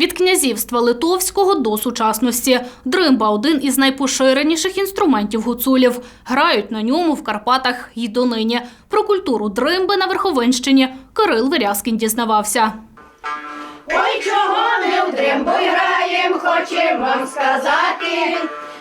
Від князівства Литовського до сучасності. Дримба один із найпоширеніших інструментів гуцулів. Грають на ньому в Карпатах й донині. Про культуру дримби на Верховинщині Кирил Вирязкін дізнавався. Ой, чого ми в дримбу граєм, хочем вам сказати,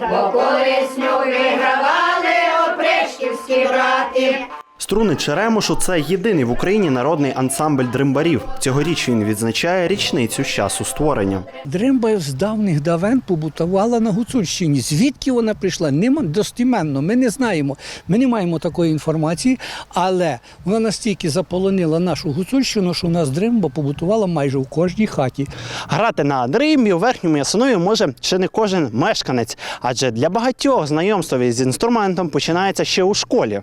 бо колесню вигравали опришківські брати. Струни Черемошу це єдиний в Україні народний ансамбль дримбарів. Цьогоріч він відзначає річницю часу створення. Дримба з давних давен побутувала на Гуцульщині. Звідки вона прийшла? Нема достіменно. Ми не знаємо. Ми не маємо такої інформації, але вона настільки заполонила нашу Гуцульщину, що у нас дримба побутувала майже в кожній хаті. Грати на дримбі у верхньому ясинові може чи не кожен мешканець, адже для багатьох знайомство із інструментом починається ще у школі.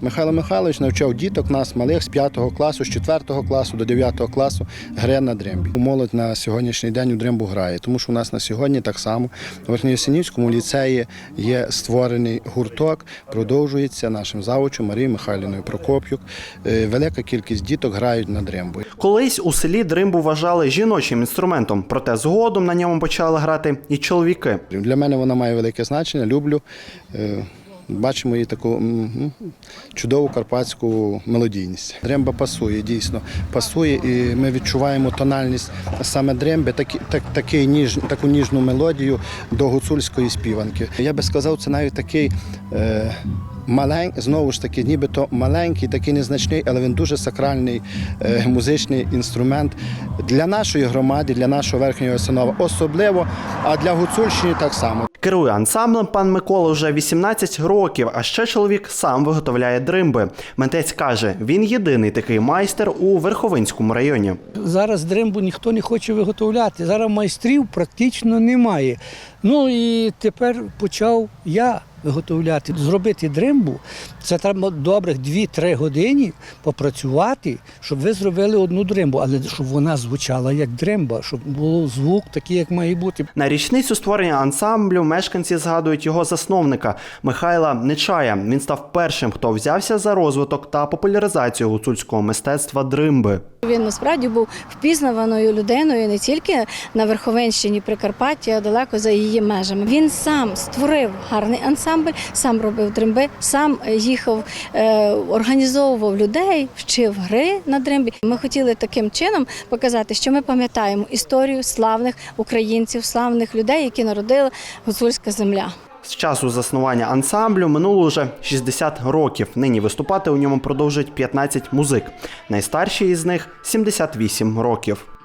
Михайло Михайлович навчав діток нас малих з 5 класу, з 4 класу до 9 класу гри на дримбі. Молодь на сьогоднішній день у дримбу грає, тому що у нас на сьогодні так само в Верхньоясенівському ліцеї є створений гурток, продовжується нашим завучем Марією Михайлівною Прокоп'юк. Е, Велика кількість діток грають на дримбу. Колись у селі дримбу вважали жіночим інструментом, проте згодом на ньому почали грати і чоловіки. Для мене вона має велике значення. Люблю. Е, Бачимо її таку чудову карпатську мелодійність. Дремба пасує, дійсно пасує, і ми відчуваємо тональність саме дремби, такі, так, такий ніж, таку ніжну мелодію до гуцульської співанки. Я би сказав, це навіть такий е, маленький, знову ж таки, нібито маленький, такий незначний, але він дуже сакральний е, музичний інструмент для нашої громади, для нашого верхнього Ясенова особливо, а для Гуцульщини так само. Керує ансамблем пан Микола вже 18 років, а ще чоловік сам виготовляє дримби. Митець каже, він єдиний такий майстер у Верховинському районі. Зараз дримбу ніхто не хоче виготовляти. Зараз майстрів практично немає. Ну і тепер почав я виготовляти. Зробити дримбу це треба добрих 2-3 години попрацювати, щоб ви зробили одну дримбу, але щоб вона звучала як дримба, щоб був звук такий, як має бути. На річницю створення ансамблю мешканці згадують його засновника Михайла Нечая. Він став першим, хто взявся за розвиток та популяризацію гуцульського мистецтва дримби. Він насправді був впізнаваною людиною не тільки на Верховенщині, Прикарпатті, а далеко за її межами. Він сам створив гарний ансамбль, сам робив дримби, сам їхав, е, організовував людей, вчив гри на дримбі. Ми хотіли таким чином показати, що ми пам'ятаємо історію славних українців, славних людей, які народила гуцульська земля. З часу заснування ансамблю минуло вже 60 років. Нині виступати у ньому продовжують 15 музик. Найстарший із них 78 років.